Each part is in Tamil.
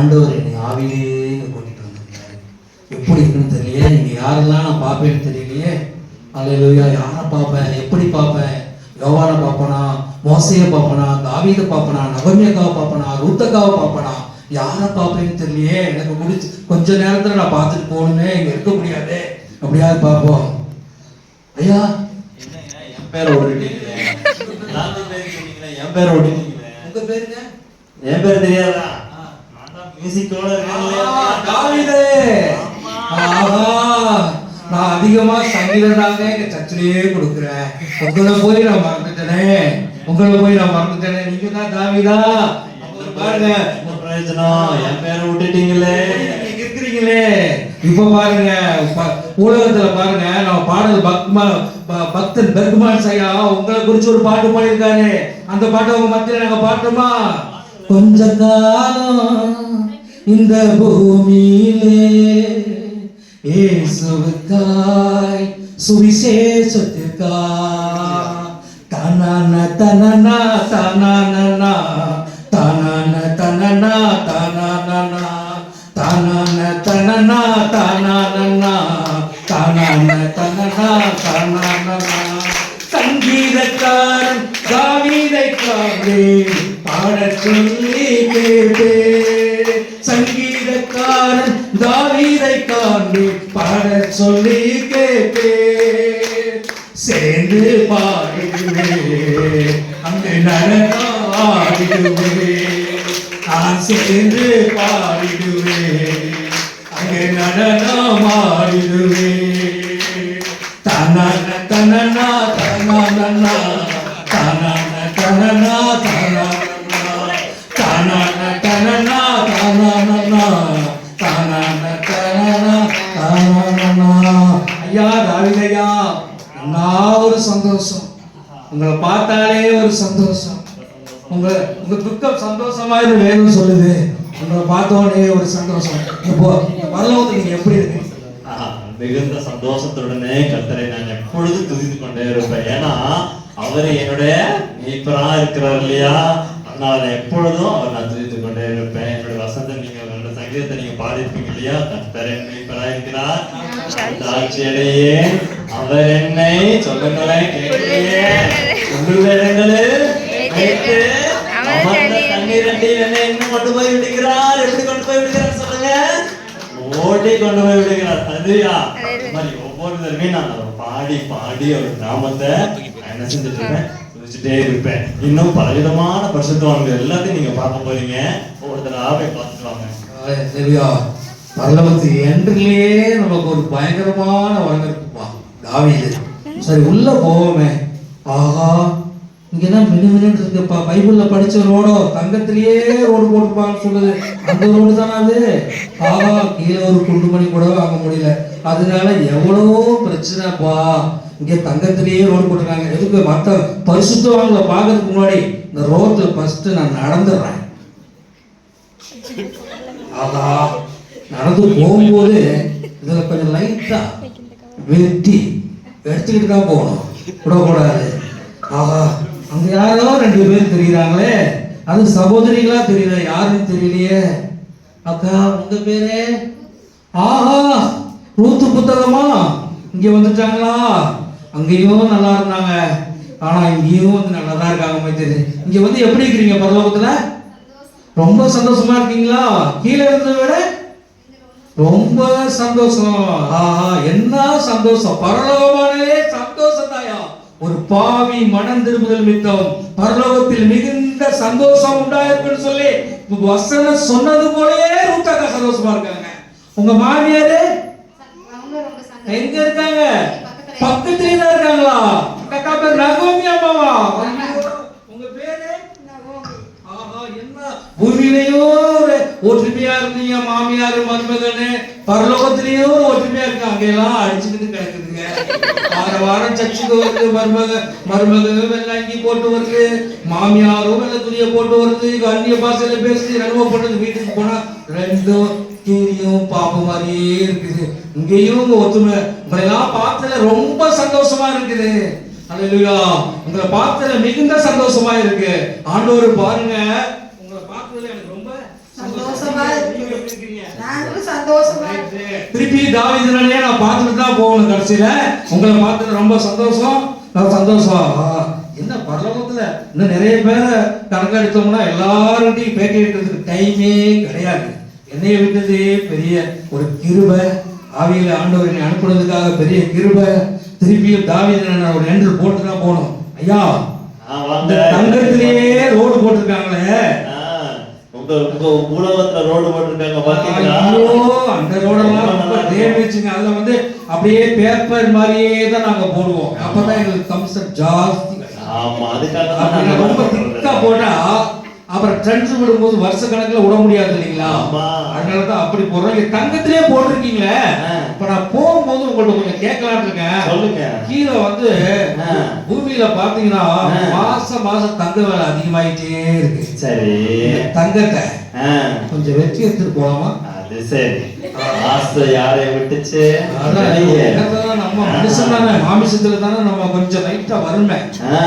ஆண்டவர் என்னை ஆவிலே கூட்டிட்டு வந்திருக்காரு எப்படி இருக்குன்னு தெரியலையே இங்க யாரெல்லாம் நான் பார்ப்பேன்னு தெரியலையே. அல்லையா யாரை பார்ப்பேன்? எப்படி பார்ப்பேன்? யோவானை பார்ப்பனா? மோசையை பார்ப்பனா? தாவீதை பார்ப்பனா? நகமியக்காவை பார்ப்பனா? ரூத்தக்காவை பார்ப்பனா? யாரை பார்ப்பேன்னு தெரியலையே. எனக்கு முடிச்சு கொஞ்ச நேரத்துல நான் பார்த்துட்டு போகணுமே இங்க இருக்க முடியாது. அப்படியாவது பார்ப்போம். ஐயா. என் பேரை சொன்னீங்களே, என் பேரை விட்டுட்டீங்களே. உங்க பேருங்க? என் பேர் தெரியாதா? நான் மியூசிக்கோட? தாவீதே நான் அதிகமா சங்கீதம் தாங்க எங்க சர்ச்சிலேயே கொடுக்குறேன். உங்களை போய் நான் மறந்துட்டேனே. உங்களை போய் நான் மறந்துட்டேனே. நீங்க தான் தாவிதா பாருங்க. பிரயோஜனம்? என் பேரை விட்டுட்டீங்களே. இருக்கிறீங்களே. இப்ப பாருங்க. ஊடகத்துல பாருங்க. நம்ம பாடல் பக்மா பக்தன் பெர்குமான் ஐயா உங்களை குறிச்சு ஒரு பாட்டு பாடியிருக்காரு. அந்த பாட்டை உங்க மத்தியில நாங்க பாட்டுமா கொஞ்ச காலம் இந்த பூமியிலே இயேசுவுக்காய் சுவிசேஷத்துக்காய் தனன தனனா தனனா தனன தனனா தனனா தனன தனனா தனனா தனன தனனா தனனா சங்கீதக்காரன் தாவீதை காவே பாடச் சொல்லி கேட்டே சங்கீதக்காரன் தாவீதை காண்பி பாட சொல்லி கேட்டே சேர்ந்து பாடுவே அங்கு நடனாடிடுவே நான் சேர்ந்து பாடிடுவே அங்கு நடனமாடிடுவே ஐயா தாவிதையா நான் ஒரு சந்தோஷம். உங்களை பார்த்தாலே ஒரு சந்தோஷம். உங்க உங்க துக்கம் சந்தோஷமா இது வேணும்னு சொல்லுது. உங்களை பார்த்தோடனே ஒரு சந்தோஷம். இப்போ வரலவுக்கு நீங்க எப்படி இருக்கு மிகுந்த சந்தோஷத்துடனே கர்த்தரை நான் எப்பொழுதும் துதித்து கொண்டே இருப்பேன். ஏன்னா அவர் என்னுடைய மீட்பரா இருக்கிறார் இல்லையா? அதனால நான் எப்பொழுதும் அவர் நான் துதித்து கொண்டே இருப்பேன். சங்கீதத்தை நீங்க பாடிருப்பீங்க இல்லையா? கர்த்தர் என் மீட்பரா இருக்கிறார் சாட்சியடையே. அவர் என்னை சொல்லுங்களேன் கேட்கலையே என்னை இன்னும் கொண்டு போய் விடுகிறார். எப்படி கொண்டு போய் விடுகிறார் சொல்லுங்க. ஓடி கொண்டு போய் விடுகிறார். அதுயா மாதிரி ஒவ்வொரு தடவையும் நான் பாடி பாடி ஒரு என்ன செஞ்சுட்டு இருப்பேன். இன்னும் பலவிதமான பரிசுத்தவான்கள் எல்லாத்தையும் நீங்க பார்க்க போறீங்க. ஒவ்வொருத்தராக போய் பார்த்துட்டு வாங்க. சரியா பரலவத்து என்றிலேயே நமக்கு ஒரு பயங்கரமான வழங்க இருக்குப்பா தாவியது சரி உள்ள போவோமே. ஆஹா இங்க என்ன மினு மினுன்னு இருக்குப்பா. பைபிள்ல படிச்ச ரோடோ தங்கத்திலேயே ரோடு போட்டுப்பான்னு சொல்லுது. அந்த ரோடு தானே அது? ஆஹா கீழே ஒரு குண்டு மணி கூட வாங்க முடியல. அதனால எவ்வளவோ பிரச்சனைப்பா. இங்க தங்கத்திலேயே ரோடு போட்டுருக்காங்க. எதுக்கு மற்ற பரிசுத்தவங்களை பார்க்கறதுக்கு முன்னாடி இந்த ரோட்ல ஃபர்ஸ்ட் நான் நடந்துடுறேன். ஆகா நடந்து போகும்போது இதில் கொஞ்சம் லைட்டா வெட்டி எடுத்துக்கிட்டு தான் போகணும். விடக்கூடாது ஆஹா அங்க யாரோ ரெண்டு பேர் தெரியுறாங்களே. அது சகோதரிகளா தெரியல யாருன்னு தெரியலையே. அக்கா உங்க பேரு? ஆஹா ரூத்து புத்தகமா? இங்க வந்துட்டாங்களா? அங்கேயும் நல்லா இருந்தாங்க. ஆனா இங்கேயும் வந்து நல்லா தான் இருக்காங்க மைத்தது இங்க வந்து எப்படி இருக்கிறீங்க பரலோகத்துல? ரொம்ப சந்தோஷமா இருக்கீங்களா? கீழே இருந்ததை விட ரொம்ப சந்தோஷம். ஆஹா என்ன சந்தோஷம். பரலோகமானே சந்தோஷம் தாயா ஒரு பாவி மனம் திரும்புதல் மித்தம். பரலோகத்தில் மிகுந்த சந்தோஷம் உண்டாயிருக்குன்னு சொல்லி வசனம் சொன்னது போலயே ரூத்தாக்கா சந்தோஷமா இருக்காங்க. உங்க மாமியாரு? எங்க இருக்காங்க? பக்கத்துலயே தான் இருக்காங்களா? அக்கா பேர் நகோமி அம்மாவா ஐயோ, உங்க பேரு நகோமி. ஆஹா, என்ன ஒற்றுமையா இருந்தீங்க மாமியார் மருமகனு பரலோகத்திலேயோ ஒற்றுமையா இருக்காங்க அங்கெல்லாம் அடிச்சுக்கிட்டு கிடக்குதுங்க. வார வாரம் சர்ச்சுக்கு வருது மருமக மருமகனும் எல்லாம் இங்கே போட்டு வருது மாமியாரும் எல்லாம் துணியை போட்டு வருது அந்நிய பாசையில பேசி ரெண்டுவோ போட்டு வீட்டுக்கு போனா ரெண்டும் கீரியும் பாப்பு மாதிரியே இருக்குது. இங்கேயும் ஒத்துமை உங்களெல்லாம் பார்த்ததுல ரொம்ப சந்தோஷமா இருக்குது. அல்லா உங்களை பார்த்ததுல மிகுந்த சந்தோஷமா இருக்கு. ஆண்டவர் பாருங்க உங்களை பார்த்ததுல எனக்கு ரொம்ப சந்தோஷமா இருக்கு. நாங்களும் சந்தோஷமா இருக்கோம். திருப்பி தாவிதனே நான் பார்த்துட்டு தான் போகணும் கடைசியில. உங்களை பார்த்தது ரொம்ப சந்தோஷம். நான் சந்தோஷம். ஆ, என்ன பரலோகத்துல இன்னும் நிறைய பேரை கணக்கெடுத்தோம்னா எல்லாருக்கிட்டையும் பேட்டி எடுக்கிறதுக்கு டைமே கிடையாது. என்னைய விட்டது பெரிய ஒரு கிருபை. ஆவியில ஆண்டவர் என்னை அனுப்புனதுக்காக பெரிய கிருபை. திருப்பியும் தாவிதனை ஒரு என்று போட்டு தான் போகணும் ஐயா தங்கத்திலேயே ரோடு போட்டிருக்காங்களே. உங்க உங்க உலகத்துல ரோடு போட்டிருக்காங்க பாத்தீங்களா? அந்த ரோடெல்லாம் டேமேஜுங்க அதுல வந்து அப்படியே பேப்பர் மாதிரியே தான் நாங்க போடுவோம். அப்பதான் எங்களுக்கு கம்சன் ஜாஸ்தி. ஆமா அதுக்காக ரொம்ப திக்கா போட்டா அப்புறம் ட்ரெண்ட்ஸ் விடும்போது வருஷ கணக்குல விட முடியாது இல்லைங்களா ஆமா. அதனால தான் அப்படி போடுறோம். தங்கத்திலே போட்டிருக்கீங்களே. இப்ப நான் போகும்போது உங்கள்ட்ட கொஞ்சம் கேட்கலாம்னு இருக்கேன். சொல்லுங்க. கீழே வந்து. பூமியில பாத்தீங்கன்னா. மாசம் மாசம் தங்க விலை அதிகமாயிட்டே இருக்கு. சரி. தங்கத்தை கொஞ்சம் வெட்டி எடுத்துட்டு போலாமா? அது சரி. ஆசை யாரை விட்டுச்சு? நம்ம மனுஷன் தானே மாமிசத்துல தானே நம்ம கொஞ்சம் லைட்டா வருமே ஆ,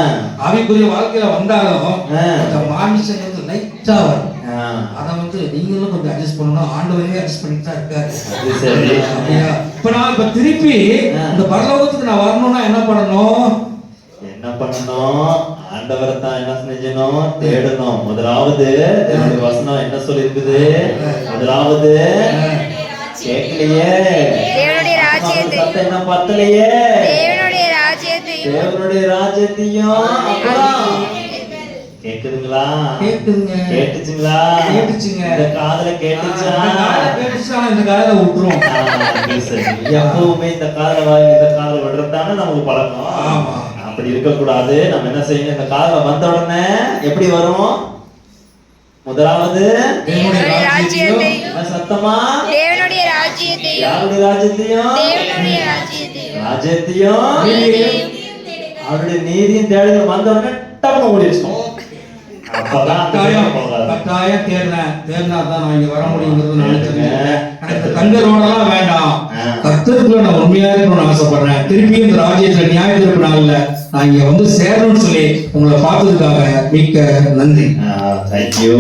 ஆவிக்குரிய வாழ்க்கையில வந்தாலும் மாமிசங்கிறது லைட்டா வரும். அதை வந்து நீங்களும் கொஞ்சம் அட்ஜஸ்ட் பண்ணணும். ஆண்டவரே அட்ஜஸ்ட் பண்ணிட்டு தான் இருக்காரு? இப்ப நான் இப்ப திருப்பி. இந்த பரலோகத்துக்கு நான் வரணும்னா என்ன பண்ணணும்? என்ன பண்ணணும்? ஆண்டவரை தான் என்ன செஞ்சணும்? தேடணும். முதலாவது தேவனுடைய வசனம் என்ன சொல்லிருக்குது? முதலாவது கேட்கலையே. தேவனுடைய ராஜ்யத்தை- சத்தம் என்ன பத்தலையே? தேவனுடைய ராஜ்யத்தையும் தேவனுடைய ராஜ்யத்தையும் அப்புறம் கேக்குதுங்களா? கேக்குதுங்க. கேட்டுச்சுங்களா? கேட்டுச்சுங்க. இந்த காதுல கேட்டுச்சா? கேட்டுச்சுன்னா இந்த சரி. எப்பவுமே இந்த காதுல வாங்கி இந்த காதுல விடுறதுதானே நமக்கு பழக்கம். அப்படி இருக்கக்கூடாது. நம்ம என்ன செய்யணும்? இந்த காதுல வந்த உடனே எப்படி வரும்? முதலாவது சத்தமா? தேவனுடைய ராஜ்யத்தையும் யாருடைய ராஜ்யத்தையும்? தேவனுடைய ராஜ்யத்தையும் அவருடைய நீதியும் தேடுதல் வந்த உடனே டப்புனு ஓடி வச்சிட்டோம். அப்பதான் அந்த கட்டாயம். கட்டாயம் தான் நான் இங்க வர முடியுங்கிறது நான் தெரிஞ்சுக்கிட்டேன் எனக்கு தங்க ரோடெல்லாம் வேண்டாம். ஆ. கர்த்தருக்குள்ள நான் உண்மையா இருக்கணும்னு ஆசைப்படுறேன். திருப்பி இந்த ராஜ்யத்துல நியாய தீர்ப்பு நாள்ல நான் இங்க வந்து சேரணும்னு சொல்லி உங்களை பார்த்ததுக்காக மிக்க நன்றி. தேங்க்யூ